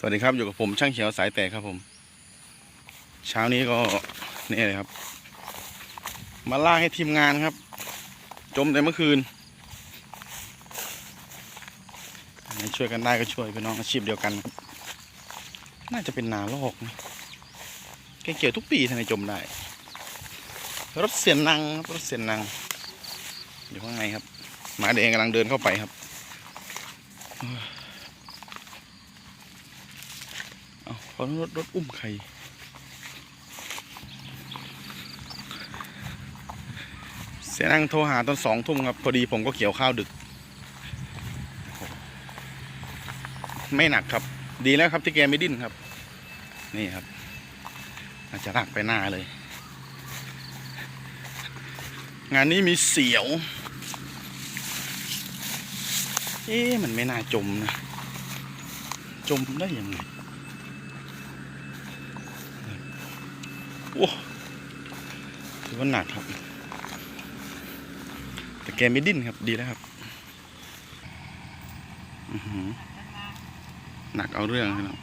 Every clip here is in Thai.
สวัสดีครับอยู่กับผมช่างเขียวสายแตกครับผม เช้านี้ก็นี่เลยครับ มาล่ากให้ทีมงานครับ จมแต่เมื่อคืนช่วยกันได้ก็ช่วยพี่น้องอาชีพเดียวกัน น่าจะเป็นนาลอกนะแกเกี่ยวทุกปีทำไมจมได้ รถเสียนนังครับรถเสียนนังอยู่ข้างในครับ หมาแดงกำลังเดินเข้าไปครับ เอาขอรถรถอุ้มใครเสียนั่งโทรหาตอนสองทุ่มครับ พอดีผมก็เกี่ยวข้าวดึก ไม่หนักครับ ดีแล้วครับที่แกไม่ดิ้นครับ นี่ครับอาจจะลากไปหน้าเลย งานนี้มีเสียว เอ๊ะมันไม่น่าจมนะ จมได้ยังไง โอ้ถือว่าหนักครับ แต่แกไม่ดิ้นครับดีแล้วครับอือหือหนักเอาเรื่องครับ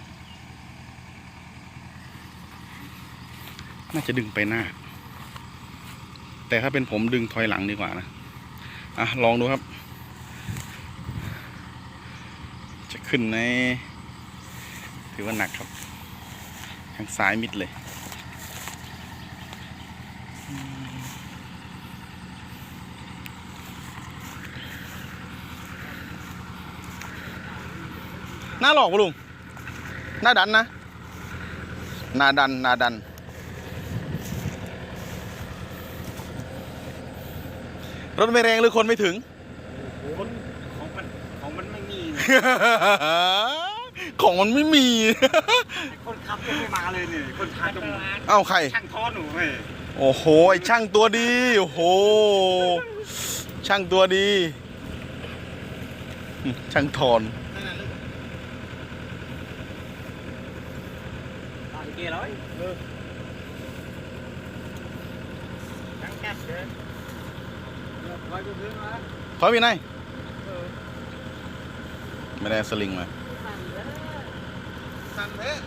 น่าจะดึงไปหน้า แต่ถ้าเป็นผมดึงถอยหลังดีกว่านะ อะ ลองดูครับ จะขึ้นใน ถือว่าหนักครับ ทางซ้ายมิดเลย หน้าหลอกปะลุง หน้าดันนะ หน้าดัน หน้าดัน รถไม่แรงหรือคนไม่ถึง คนของมันของมันไม่มีไงของมันไม่มี คนขับยังไม่มาเลยนี่ คนขับจะมาเอ้าใคร ช่างท้อหนูเว้ยโอ้โห ไอช่างตัวดี โอ้โห ช่างตัวดี ช่างถอน ตายเกี่ยร้อยเออช่างแคบเลยเดี๋ยวคอยดูพื้นมาถอยไปไหนเออไม่ได้เอาสลิงมาสั่นเถอะ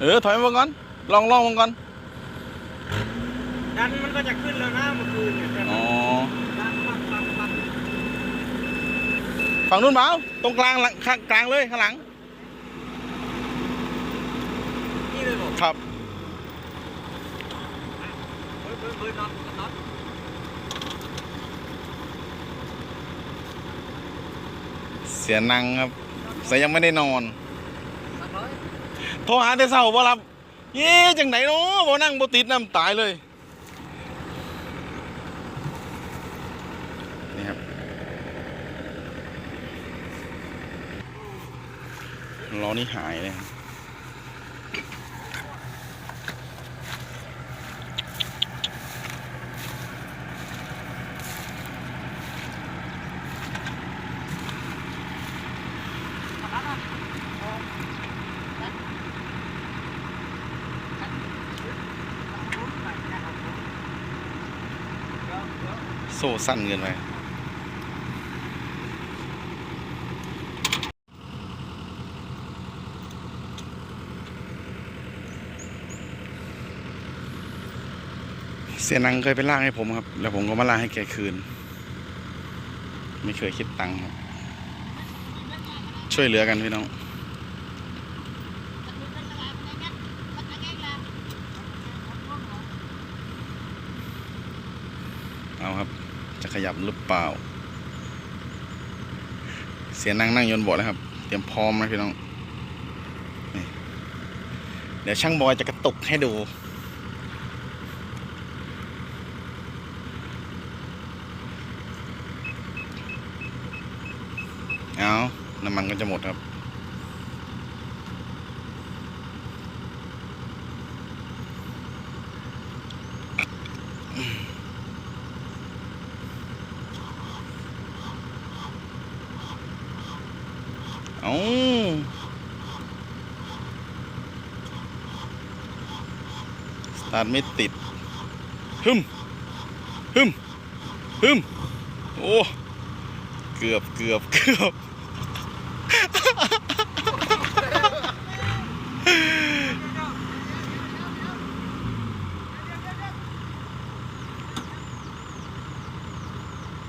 เออ ถอยมาก่อน ลองลองมาก่อน ดันมันก็จะขึ้นแล้วนะเมื่อคืนเนี่ยแต่อ๋อดันปักปักปักฝั่งนู้นเปล่าตรงกลางหลังข้างกลางเลยข้างหลัง นี่เลยบอก ครับ เฮ้ยเฮ้ยเฮ้ยน็อตน็อตเสียนังครับแต่ยังไม่ได้นอนสักร้อยโทรหาแต่เช้าบ่รับเย้จังไหนเนาะบ่นั่งบ่ติดน้ำตายเลยนี่ครับล้อนี่หายเลย โซ่สั้นเกินไปเสียนังเคยไปล่างให้ผมครับ แล้วผมก็มาล่างให้แกคืน ไม่เคยคิดตังค์ครับ ช่วยเหลือกันพี่น้องเอาครับ จะขยับหรือเปล่า เสียนั่งนั่งยนต์บาะแล้วครับ เตรียมพร้อมนะพี่น้องเดี๋ยวช่างบอยจะกระตุกให้ดูเอาน้ำมันก็จะหมดครับ เอาสตาร์ทไม่ติด ฮึมฮึมฮึมโอ้ เกือบเกือบเกือบ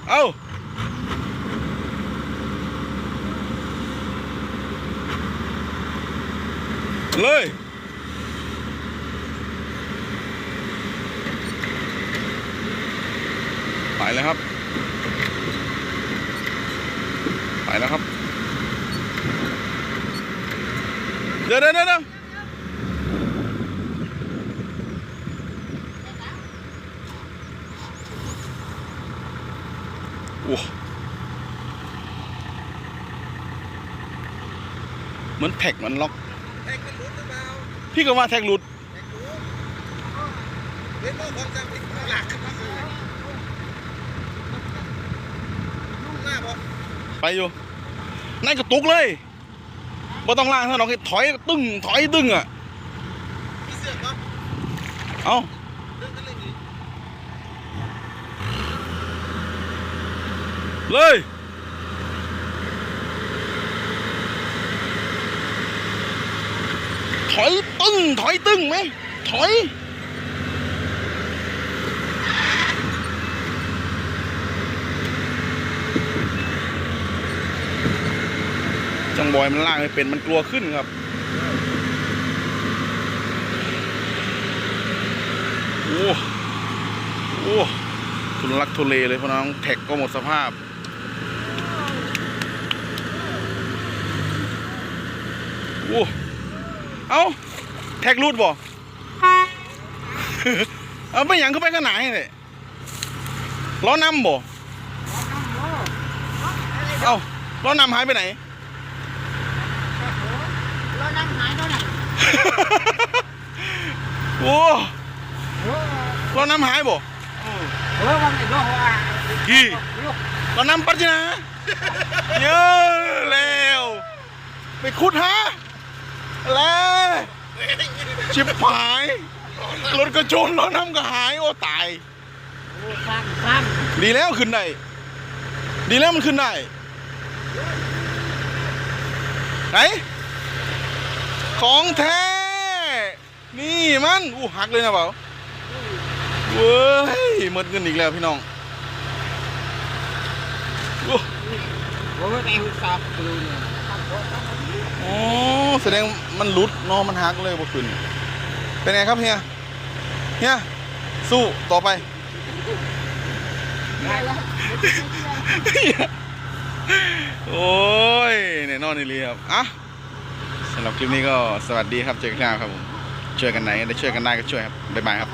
เอา เลยไปแล้วครับไปแล้วครับ เดี๋ยวเดี๋ยวเดี๋ยวโอ้เหมือนแท็กมันล็อก แท็กมันหลุดหรือเปล่าพี่ก็ว่าแท็กหลุดแท็กหลุดเห็นว่าความจำเป็นหลักขึ้นมาเลยยุ่งมากบ่ไปอยู่นั่นก็ตุกเลยบ่ต้องล่างเท่าน้องถอยตึ้งถอยตึ้งอะมีเสื้อบ่เอ้าเรื่องกันเลยนี่ เลย ถ อยตึ้งถอยตึ้งไหมถอยจังบอยมันล่างไม่เป็นมันกลัวขึ้นครับโอ้โหทุนลักทุเลเลยพอน้องแท็กก็หมดสภาพโอ้ เอ้าแท็กรูดบ่เอาไปหยังก็ไปขนาดนี้เลยล้อนำบ่เอ้าล้อนำหายไปไหนเรานั่งหายแล้วน่ะโอ้ล้อนำหายบ่เออวันนี้ก็ว่ากี่ล้อนำปัจจนะเยอะแล้วไปขุดฮะ แล้วชิบหายรถกระโจนล้อนำก็หายโอ้ตายโอ้งสร้งดีแล้วขึ้นได้ดีแล้วมันขึ้นได้ไหนของแท้ นี่มันอู้หักเลยนะเปล่าเว้ยหมดเงินอีกแล้วพี่น้องอู้โอ้ยไปหุ่นสอบดูเนี่ย อ๋อแสดงมันหลุดเนอะมันหักเลยบ่ขึ้นเป็นไงครับเฮียเฮียสู้ต่อไปได้แล้วโอ้ยแน่นอนนี่เลยครับอะสำหรับคลิปนี้ก็สวัสดีครับเจอกันครับผมช่วยกันไหนได้ช่วยกันได้ก็ช่วยครับบ๊ายบายครับ